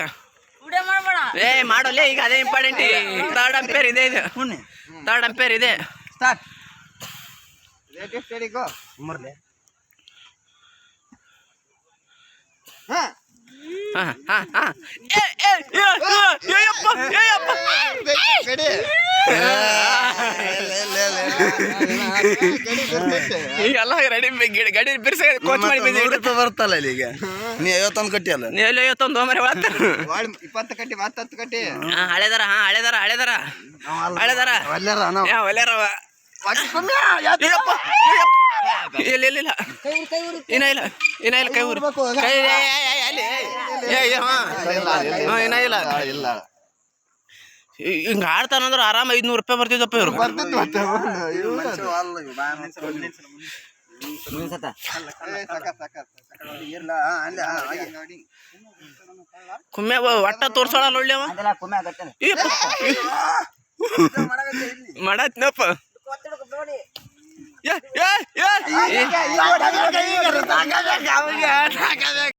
ಒಟ್ಟ ವಿಡಿಯೋ ಮಾಡ್ಬೇಡ ಏ ಮಾಡೋಲ್ಲೇ ಈಗ ಅದೇ ಇಂಪಾರ್ಟೆಂಟ್ ಥರ್ಡ್ ಅಂಪೇರ್ ಇದೆ ಇದು ಹುಣ್ಣೆ ಥರ್ಡ್ ಅಂಪೇರ್ ಇದೆ ಸ್ಟಾರ್ಟ್ ಲೇಟೆಸ್ಟ್ ಹಿಡಿಗೋ ಮರ್ಲೆ ಹಾ ಹಾ ಹಾ ಹಾ ಏ ಏ ಏ, ಏ, ಏಯಪ್ಪ ಏಯಪ್ಪ ಗಡಿ ಗಡಿ ಬರ್ತೈತೆ ಈಗೆಲ್ಲ ರೆಡಿ ಗಡಿ ಬಿರ್ಸ ಕೋಚ್ ಮಾಡಿ ಬರ್ತಲ್ಲ ಇಲ್ಲಿ ಈಗ ನೀ ಐವತ್ತೊಂದು ಕಟ್ಟಿಯಲ್ಲ ನೀ ಎಲ್ಲಿ ಇಪ್ಪತ್ತು ಕಟ್ಟಿ ಹತ್ತತ್ತು ಕಟ್ಟಿ ಹಾ ಹಳೆದಾರ ಹಾ ಹಳೆದಾರ ಹಳೆದಾರ ಹಳೆದಾರ ನಾವು ಯಾ ಒಲೆರವ ಇಲ್ಲ ಇಲ್ಲ ಇಲ್ಲ ಇನ್ನ ಇಲ್ಲ ಇನ್ನ ಇಲ್ಲ ಕೈ ಊರು ಕೈ ಏ, ಏ, ಏ, ಅಲ್ಲಿ ಏ, ಏ, ಹಾ ಹಾ, ಇನ್ನ ಇಲ್ಲ ಇಲ್ಲ ಹಿಂಗ ಆಡ್ತಾನಂದ್ರ ಆರಾಮ ಐದ್ನೂರು ರೂಪಾಯಿ ಬರ್ತಿದ್ದಪ್ಪ ಇವ್ರು ಕುಮ್ಮೆ ಒಟ್ಟ ತೋರ್ಸೋಳ ಅವ ಮಾಡತ್ನಪ್ಪ. ಏ ಏ ಏ